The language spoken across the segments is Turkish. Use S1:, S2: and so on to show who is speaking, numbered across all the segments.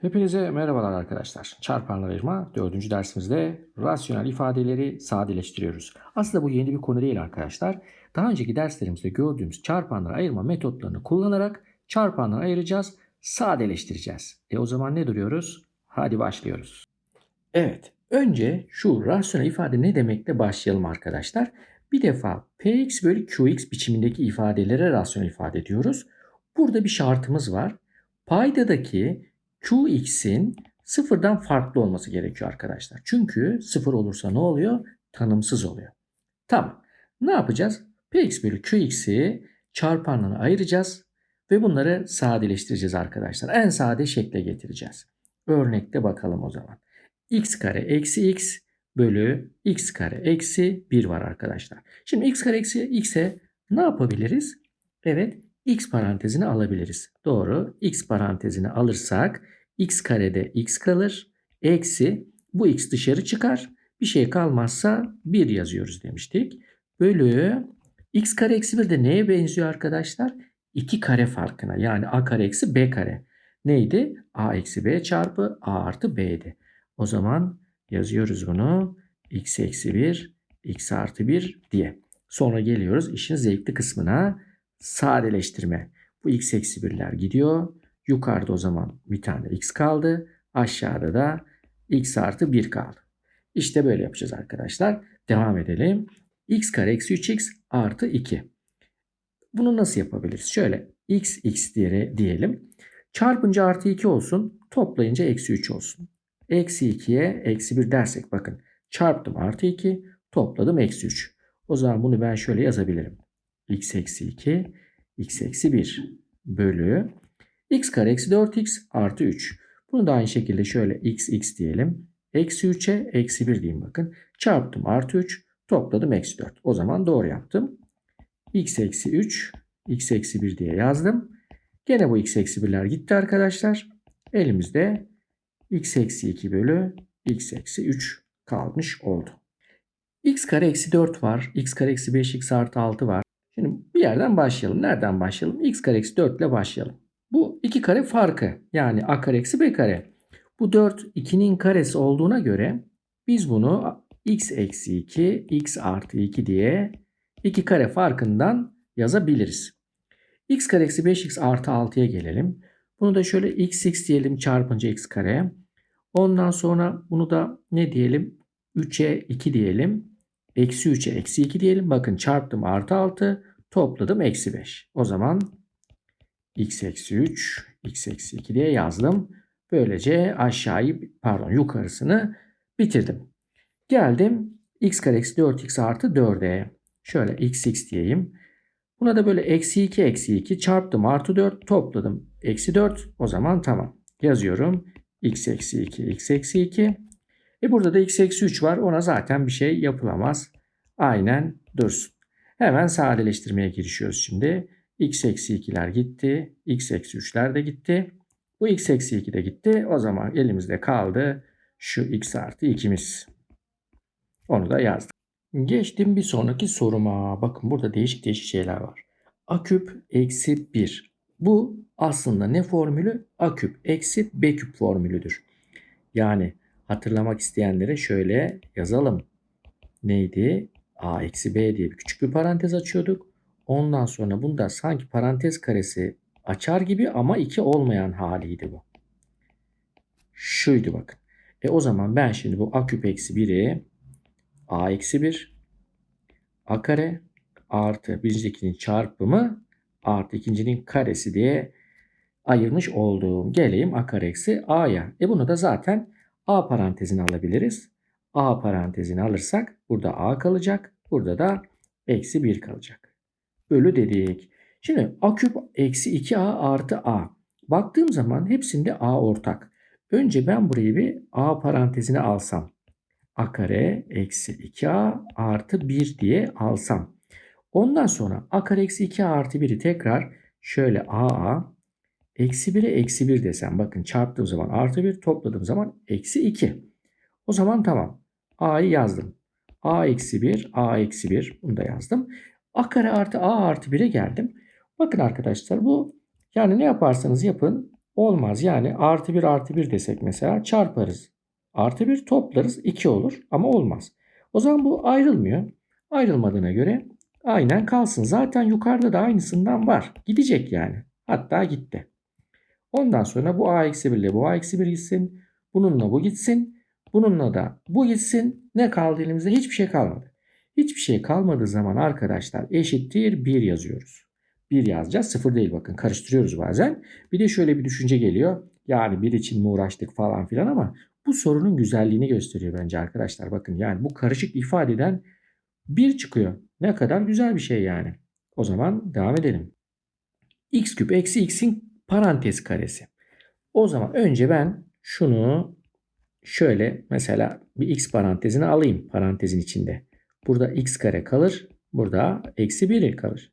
S1: Hepinize merhabalar arkadaşlar. Çarpanlar ayırma 4. dersimizde rasyonel ifadeleri sadeleştiriyoruz. Aslında bu yeni bir konu değil arkadaşlar. Daha önceki derslerimizde gördüğümüz çarpanları ayırma metotlarını kullanarak çarpanları ayıracağız, sadeleştireceğiz. E o zaman ne duruyoruz? Hadi başlıyoruz. Evet, önce şu rasyonel ifade ne demekle başlayalım arkadaşlar. Bir defa px bölü qx biçimindeki ifadelere rasyonel ifade diyoruz. Burada bir şartımız var. Paydadaki Qx'in sıfırdan farklı olması gerekiyor arkadaşlar. Çünkü sıfır olursa ne oluyor? Tanımsız oluyor. Tamam. Ne yapacağız? Px bölü Qx'i çarpanlarına ayıracağız ve bunları sadeleştireceğiz arkadaşlar. En sade şekle getireceğiz. Örnekte bakalım o zaman. x kare eksi x bölü x kare eksi 1 var arkadaşlar. Şimdi x kare eksi x'e ne yapabiliriz? Evet x parantezini alabiliriz. Doğru. x parantezini alırsak x karede x kalır. Eksi bu x dışarı çıkar. Bir şey kalmazsa 1 yazıyoruz demiştik. Bölü x kare eksi 1 de neye benziyor arkadaşlar? 2 kare farkına yani a kare eksi b kare. Neydi? a eksi b çarpı a artı b'di. O zaman yazıyoruz bunu. x eksi 1 x artı 1 diye. Sonra geliyoruz işin zevkli kısmına sadeleştirme. Bu x eksi 1'ler gidiyor. Yukarıda o zaman bir tane x kaldı. Aşağıda da x artı 1 kaldı. İşte böyle yapacağız arkadaşlar. Devam edelim. x kare eksi 3x artı 2. Bunu nasıl yapabiliriz? Şöyle x x diye diyelim. Çarpınca artı 2 olsun. Toplayınca eksi 3 olsun. Eksi 2'ye eksi 1 dersek bakın. Çarptım artı 2. Topladım eksi 3. O zaman bunu ben şöyle yazabilirim x eksi 2 x eksi 1 bölü x kare eksi 4x artı 3. Bunu da aynı şekilde şöyle x x diyelim. Eksi 3'e eksi 1 diyeyim bakın. Çarptım artı 3 topladım eksi 4. O zaman doğru yaptım. x eksi 3 x eksi 1 diye yazdım. Gene bu x eksi 1'ler gitti arkadaşlar. Elimizde x eksi 2 bölü x eksi 3 kalmış oldu. x kare eksi 4 var. x kare eksi 5x artı 6 var. Şimdi bir yerden başlayalım. Nereden başlayalım? x kare eksi 4 ile başlayalım. Bu iki kare farkı. Yani a kare eksi b kare. Bu 4 2'nin karesi olduğuna göre biz bunu x eksi 2 x artı 2 diye iki kare farkından yazabiliriz. x kare eksi 5x artı 6'ya gelelim. Bunu da şöyle x x diyelim çarpınca x kare. Ondan sonra bunu da ne diyelim? 3'e 2 diyelim. Eksi 3'e eksi 2 diyelim. Bakın çarptım artı 6. Topladım eksi 5. O zaman x eksi 3, x eksi 2 diye yazdım. Böylece aşağıyı pardon yukarısını bitirdim. Geldim x kare eksi 4x artı 4'e. Şöyle x x diyeyim. Buna da böyle eksi 2 eksi 2 çarptım artı 4 topladım. Eksi 4 o zaman tamam. Yazıyorum x eksi 2 x eksi 2. E burada da x eksi 3 var. Ona zaten bir şey yapılamaz. Aynen dursun. Hemen sadeleştirmeye girişiyoruz şimdi. x eksi 2'ler gitti. x eksi 3'ler de gitti. Bu x eksi 2 de gitti. O zaman elimizde kaldı şu x artı 2'miz. Onu da yazdım. Geçtim bir sonraki soruma. Bakın burada değişik değişik şeyler var. a küp eksi 1. Bu aslında ne formülü? a küp eksi b küp formülüdür. Yani hatırlamak isteyenlere şöyle yazalım. Neydi? A eksi b diye bir küçük bir parantez açıyorduk. Ondan sonra bunda sanki parantez karesi açar gibi ama 2 olmayan haliydi bu. Şuydu bakın. E o zaman ben şimdi bu a küp eksi 1'i a eksi 1 a kare artı birincikinin çarpımı artı ikincinin karesi diye ayırmış olduğum geleyim a kare eksi a'ya. E bunu da zaten a parantezini alabiliriz. A parantezini alırsak burada a kalacak. Burada da eksi 1 kalacak. Bölü dedik. Şimdi a küp eksi 2a artı a. Baktığım zaman hepsinde a ortak. Önce ben burayı bir a parantezine alsam. a kare eksi 2a artı 1 diye alsam. Ondan sonra a kare eksi 2a artı 1'i tekrar şöyle a eksi 1'e eksi 1 desem. Bakın çarptığım zaman artı 1 topladığım zaman eksi 2. O zaman tamam. A'yı yazdım. a eksi 1 a eksi 1 bunu da yazdım. a kare artı a artı 1'e geldim. Bakın arkadaşlar bu yani ne yaparsanız yapın Olmaz yani artı 1 artı 1 desek mesela çarparız. Artı 1 toplarız 2 olur ama olmaz. O zaman bu ayrılmıyor. Ayrılmadığına göre aynen kalsın. Zaten yukarıda da aynısından var. Gidecek yani. Hatta gitti. Ondan sonra bu a eksi 1 ile bu a eksi 1 gitsin. Bununla bu gitsin. Bununla da bu gitsin. Ne kaldı elimizde? Hiçbir şey kalmadı. Hiçbir şey kalmadığı zaman arkadaşlar eşittir 1 yazıyoruz. 1 yazacağız. 0 değil bakın karıştırıyoruz bazen. Bir de şöyle bir düşünce geliyor. Yani 1 için mi uğraştık falan filan ama bu sorunun güzelliğini gösteriyor bence arkadaşlar. Bakın yani bu karışık ifadeden 1 çıkıyor. Ne kadar güzel bir şey yani. O zaman devam edelim. x küp eksi x'in parantez karesi. O zaman önce ben şunu şöyle mesela bir x parantezine alayım parantezin içinde. Burada x kare kalır. Burada eksi 1 kalır.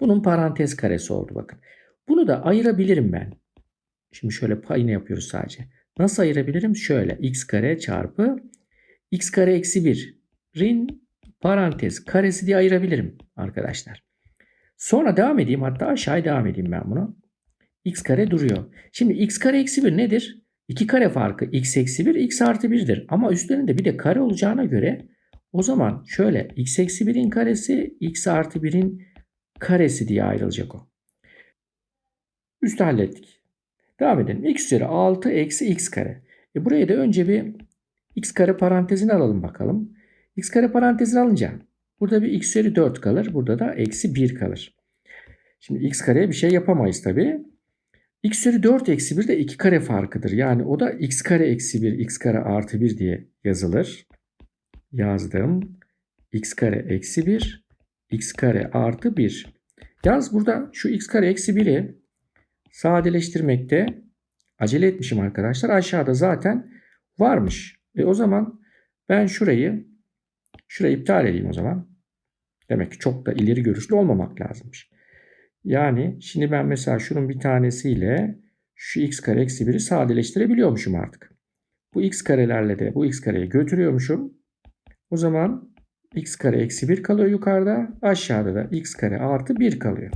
S1: Bunun parantez karesi oldu bakın. Bunu da ayırabilirim ben. Şimdi şöyle payını yapıyoruz sadece. Nasıl ayırabilirim? Şöyle x kare çarpı x kare eksi 1'in parantez karesi diye ayırabilirim arkadaşlar. Sonra devam edeyim hatta aşağıya devam edeyim ben bunu. x kare duruyor. Şimdi x kare eksi 1 nedir? 2 kare farkı x eksi 1 x artı 1'dir. Ama üstlerinde bir de kare olacağına göre o zaman şöyle x eksi 1'in karesi x artı 1'in karesi diye ayrılacak o. Üstü hallettik. Devam edelim. x üzeri 6 eksi x kare. E buraya da önce bir x kare parantezini alalım bakalım. x kare parantezini alınca burada bir x üzeri 4 kalır. Burada da eksi 1 kalır. Şimdi x kareye bir şey yapamayız tabi. X üzeri 4 eksi 1 de 2 kare farkıdır. Yani o da x kare eksi 1 x kare artı 1 diye yazılır. Yazdım. x kare eksi 1 x kare artı 1. Yalnız burada şu x kare eksi 1'i sadeleştirmekte acele etmişim arkadaşlar. Aşağıda zaten varmış. E o zaman ben şurayı şurayı iptal edeyim o zaman. Demek ki çok da ileri görüşlü olmamak lazımmış. Yani şimdi ben mesela şunun bir tanesiyle şu x kare eksi 1'i sadeleştirebiliyormuşum artık. Bu x karelerle de bu x kareyi götürüyormuşum. O zaman x kare eksi 1 kalıyor yukarıda. Aşağıda da x kare artı 1 kalıyor.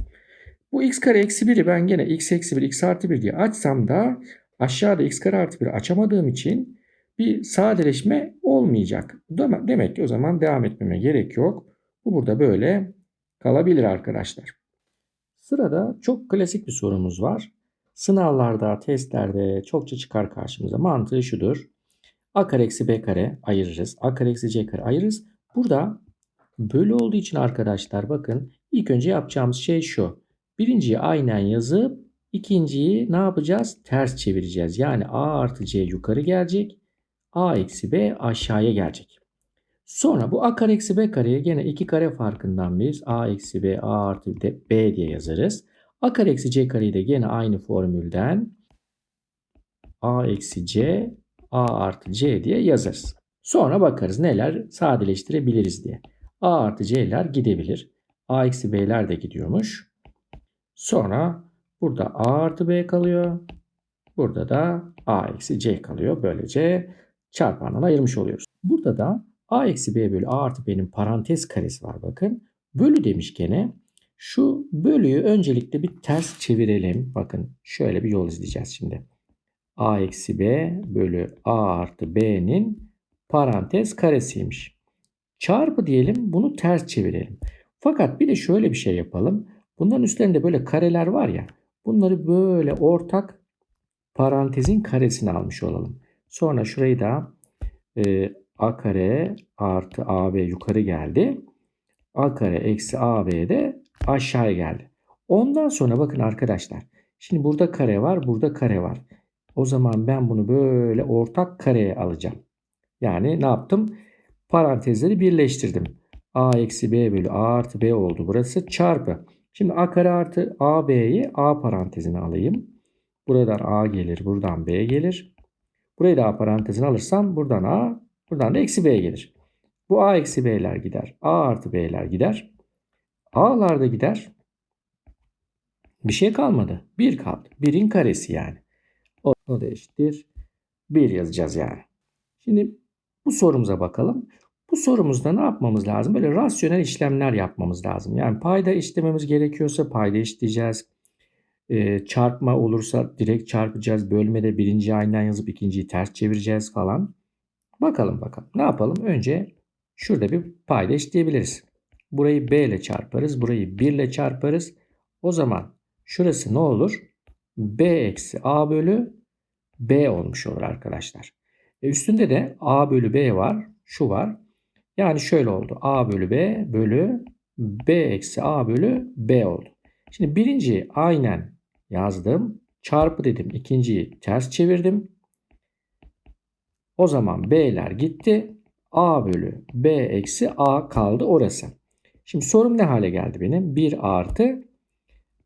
S1: Bu x kare eksi 1'i ben gene x eksi 1 x artı 1 diye açsam da aşağıda x kare artı 1 açamadığım için bir sadeleşme olmayacak. Demek ki o zaman devam etmeme gerek yok. Bu burada böyle kalabilir arkadaşlar. Sırada çok klasik bir sorumuz var. Sınavlarda, testlerde çokça çıkar karşımıza. Mantığı şudur. A kare eksi B kare ayırırız. A kare eksi C kare ayırırız. Burada bölü olduğu için arkadaşlar bakın ilk önce yapacağımız şey şu. Birinciyi aynen yazıp ikinciyi ne yapacağız? Ters çevireceğiz. Yani A artı C yukarı gelecek. A eksi B aşağıya gelecek. Sonra bu A kare eksi B kareye gene iki kare farkından biz A eksi B A artı B diye yazarız. A kare eksi C kareyi de gene aynı formülden A eksi C A artı C diye yazarız. Sonra bakarız neler sadeleştirebiliriz diye. A artı C'ler gidebilir. A eksi B'ler de gidiyormuş. Sonra burada A artı B kalıyor. Burada da A eksi C kalıyor. Böylece çarpandan ayırmış oluyoruz. Burada da A eksi B bölü A artı B'nin parantez karesi var bakın. Bölü demiş gene. Şu bölüyü öncelikle bir ters çevirelim. Bakın şöyle bir yol izleyeceğiz şimdi. A eksi B bölü A artı B'nin parantez karesiymiş. Çarpı diyelim bunu ters çevirelim. Fakat bir de şöyle bir şey yapalım. Bunların üstlerinde böyle kareler var ya. Bunları böyle ortak parantezin karesini almış olalım. Sonra şurayı da e, a kare artı ab yukarı geldi. a kare eksi ab de aşağıya geldi. Ondan sonra bakın arkadaşlar. Şimdi burada kare var, burada kare var. O zaman ben bunu böyle ortak kareye alacağım. Yani ne yaptım? Parantezleri birleştirdim. A eksi B bölü A artı B oldu burası. Çarpı. Şimdi A kare artı AB'yi A parantezine alayım. Buradan A gelir. Buradan B gelir. Burayı da A parantezine alırsam buradan A. Buradan da eksi B gelir. Bu A eksi B'ler gider. A artı B'ler gider. A'lar da gider. Bir şey kalmadı. 1 kaldı. 1'in karesi yani. O, da eşittir. 1 yazacağız yani. Şimdi bu sorumuza bakalım. Bu sorumuzda ne yapmamız lazım? Böyle rasyonel işlemler yapmamız lazım. Yani payda işlememiz gerekiyorsa payda işleyeceğiz. e, çarpma olursa direkt çarpacağız. Bölmede birinciyi aynen yazıp ikinciyi ters çevireceğiz falan. Bakalım bakalım. Ne yapalım? Önce şurada bir payda eşitleyebiliriz. Burayı b ile çarparız. Burayı 1 ile çarparız. O zaman şurası ne olur? b eksi a bölü b olmuş olur arkadaşlar. E üstünde de a bölü b var. Şu var. Yani şöyle oldu. a bölü b bölü b eksi a bölü b oldu. Şimdi birinciyi aynen yazdım. Çarpı dedim. İkinciyi ters çevirdim. O zaman b'ler gitti. a bölü b eksi a kaldı orası. Şimdi sorum ne hale geldi benim? 1 artı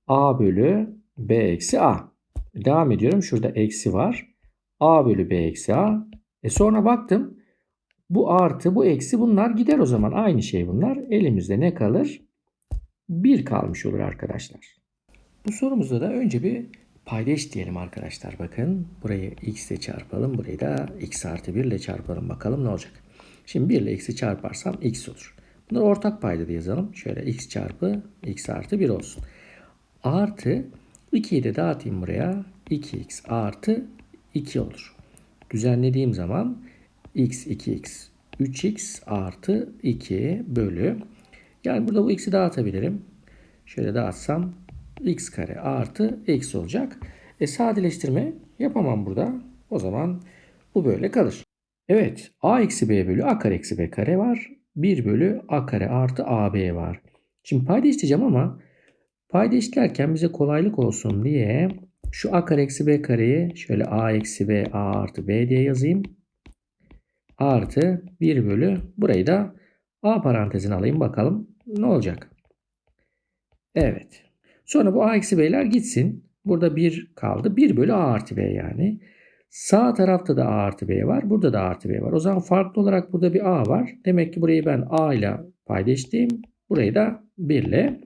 S1: a bölü b eksi a. Devam ediyorum. Şurada eksi var. a bölü b eksi a. E sonra baktım. Bu artı bu eksi bunlar gider o zaman. Aynı şey bunlar. Elimizde ne kalır? 1 kalmış olur arkadaşlar. Bu sorumuzda da önce bir payda diyelim arkadaşlar. Bakın burayı x ile çarpalım. Burayı da x artı 1 ile çarpalım. Bakalım ne olacak. Şimdi 1 ile x'i çarparsam x olur. Bunları ortak payda da yazalım. Şöyle x çarpı x artı 1 olsun. Artı 2'yi de dağıtayım buraya. 2x artı 2 olur. Düzenlediğim zaman x 2x 3x artı 2 bölü. Yani burada bu x'i dağıtabilirim. Şöyle dağıtsam x kare artı x olacak. E sadeleştirme yapamam burada. O zaman bu böyle kalır. Evet a eksi b bölü a kare eksi b kare var. 1 bölü a kare artı ab var. Şimdi payda isteyeceğim ama payda işlerken bize kolaylık olsun diye şu a kare eksi b kareyi şöyle a eksi b a artı b diye yazayım. Artı 1 bölü burayı da a parantezine alayım bakalım ne olacak. Evet. Sonra bu a eksi b'ler gitsin. Burada 1 kaldı. 1 bölü a artı b yani. Sağ tarafta da a artı b var. Burada da a artı b var. O zaman farklı olarak burada bir a var. Demek ki burayı ben a ile paylaştım. Burayı da 1 ile.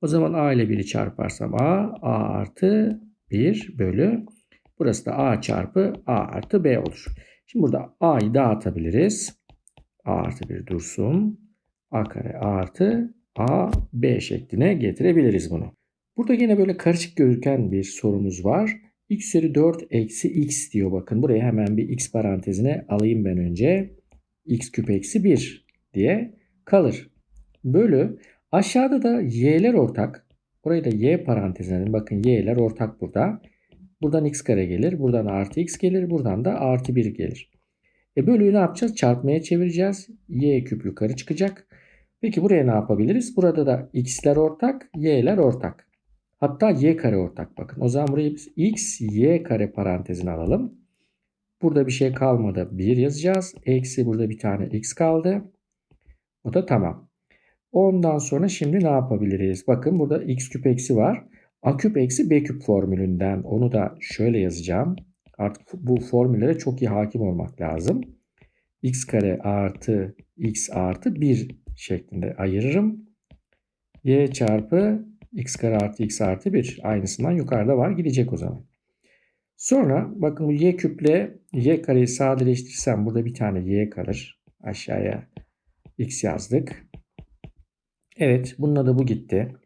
S1: O zaman a ile 1'i çarparsam a, a artı 1 bölü. Burası da a çarpı a artı b olur. Şimdi burada a'yı dağıtabiliriz. a artı 1 dursun. a kare artı a b şekline getirebiliriz bunu. Burada yine böyle karışık gözüken bir sorumuz var. x üzeri 4 eksi x diyor bakın. Buraya hemen bir x parantezine alayım ben önce. x küp eksi 1 diye kalır. Bölü aşağıda da y'ler ortak. Orayı da y parantezine alayım. Bakın y'ler ortak burada. Buradan x kare gelir. Buradan artı x gelir. Buradan da artı 1 gelir. E bölüyü ne yapacağız? Çarpmaya çevireceğiz. y küp yukarı çıkacak. Peki buraya ne yapabiliriz? Burada da x'ler ortak, y'ler ortak. Hatta y kare ortak bakın. O zaman burayı biz x, y kare parantezine alalım. Burada bir şey kalmadı. 1 yazacağız. Eksi burada bir tane x kaldı. O da tamam. Ondan sonra şimdi ne yapabiliriz? Bakın burada x küp eksi var. A küp eksi B küp formülünden onu da şöyle yazacağım. Artık bu formüllere çok iyi hakim olmak lazım. x kare artı x artı 1 şeklinde ayırırım. y çarpı x kare artı x artı 1 aynısından yukarıda var gidecek o zaman. Sonra bakın bu y küple y kareyi sadeleştirsem burada bir tane y kalır. Aşağıya x yazdık. Evet bununla da bu gitti.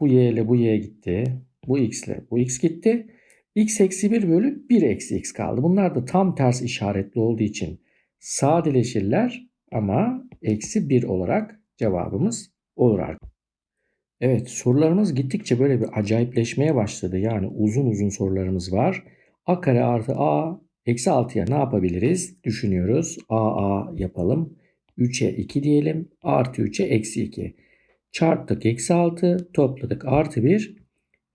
S1: Bu y ile bu y gitti. Bu x ile bu x gitti. x eksi 1 bölü 1 eksi x kaldı. Bunlar da tam ters işaretli olduğu için sadeleşirler ama eksi 1 olarak cevabımız olur arkadaşlar. Evet sorularımız gittikçe böyle bir acayipleşmeye başladı. Yani uzun uzun sorularımız var. A kare artı A eksi 6'ya ne yapabiliriz? Düşünüyoruz. A A yapalım. 3'e 2 diyelim. Artı 3'e eksi 2. Çarptık eksi 6. Topladık artı 1.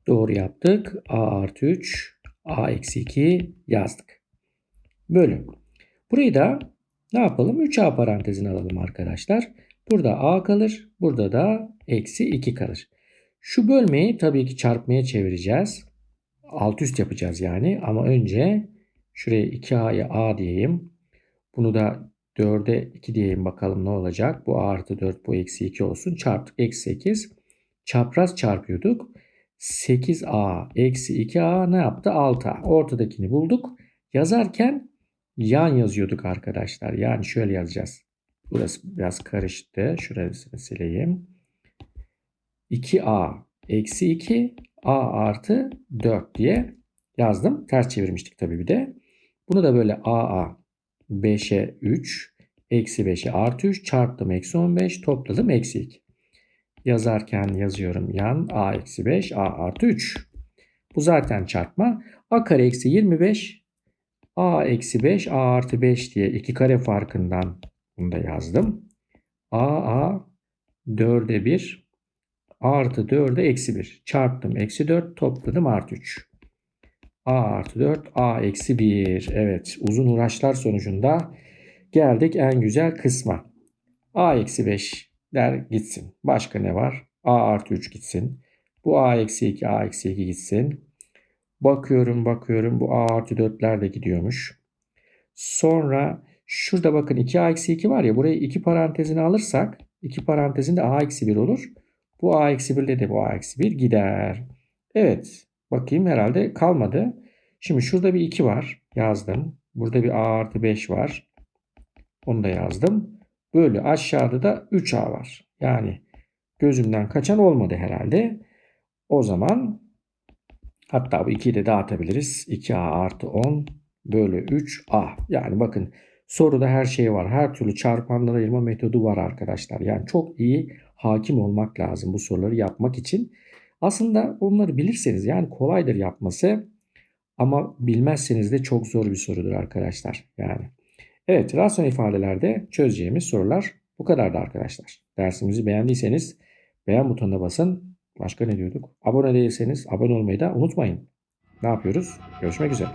S1: Doğru yaptık. A artı 3. A eksi 2 yazdık. Bölüm. Burayı da ne yapalım? 3A parantezine alalım arkadaşlar. Burada A kalır. Burada da eksi 2 kalır. Şu bölmeyi tabii ki çarpmaya çevireceğiz. Alt üst yapacağız yani. Ama önce şuraya 2A'ya A diyeyim. Bunu da 4'e 2 diyeyim bakalım ne olacak. Bu A artı 4 bu eksi 2 olsun. Çarptık eksi 8. Çapraz çarpıyorduk. 8A eksi 2A ne yaptı? 6A. Ortadakini bulduk. Yazarken yan yazıyorduk arkadaşlar. Yani şöyle yazacağız. Burası biraz karıştı. Şurasını sileyim. 2a eksi 2 A artı 4 diye yazdım. Ters çevirmiştik tabii bir de. Bunu da böyle AA 5'e 3 eksi 5'e artı 3 çarptım eksi 15 topladım eksi 2. Yazarken yazıyorum yan A eksi 5 A artı 3. Bu zaten çarpma. A kare eksi 25 A eksi 5 A artı 5 diye iki kare farkından bunu da yazdım. A A 4'e 1 artı 4'e eksi 1 çarptım eksi 4 topladım artı 3. A artı 4 A eksi 1 evet uzun uğraşlar sonucunda geldik en güzel kısma. A eksi 5 der gitsin. Başka ne var? A artı 3 gitsin. Bu A eksi 2 A eksi 2 gitsin. Bakıyorum bakıyorum bu A artı 4'ler de gidiyormuş. Sonra şurada bakın 2A eksi 2 var ya burayı 2 parantezine alırsak 2 parantezinde A eksi 1 olur. Bu A eksi 1 ile de bu A eksi 1 gider. Evet bakayım herhalde kalmadı. Şimdi şurada bir 2 var yazdım. Burada bir A artı 5 var. Onu da yazdım. Böyle aşağıda da 3A var. Yani gözümden kaçan olmadı herhalde. O zaman hatta bu 2'yi de dağıtabiliriz. 2A artı 10 bölü 3A. Yani bakın soruda her şey var. Her türlü çarpanlara ayırma metodu var arkadaşlar. Yani çok iyi hakim olmak lazım bu soruları yapmak için. Aslında onları bilirseniz yani kolaydır yapması ama bilmezseniz de çok zor bir sorudur arkadaşlar. Yani evet rasyonel ifadelerde çözeceğimiz sorular bu kadardı arkadaşlar. Dersimizi beğendiyseniz beğen butonuna basın. Başka ne diyorduk? Abone değilseniz abone olmayı da unutmayın. Ne yapıyoruz? Görüşmek üzere.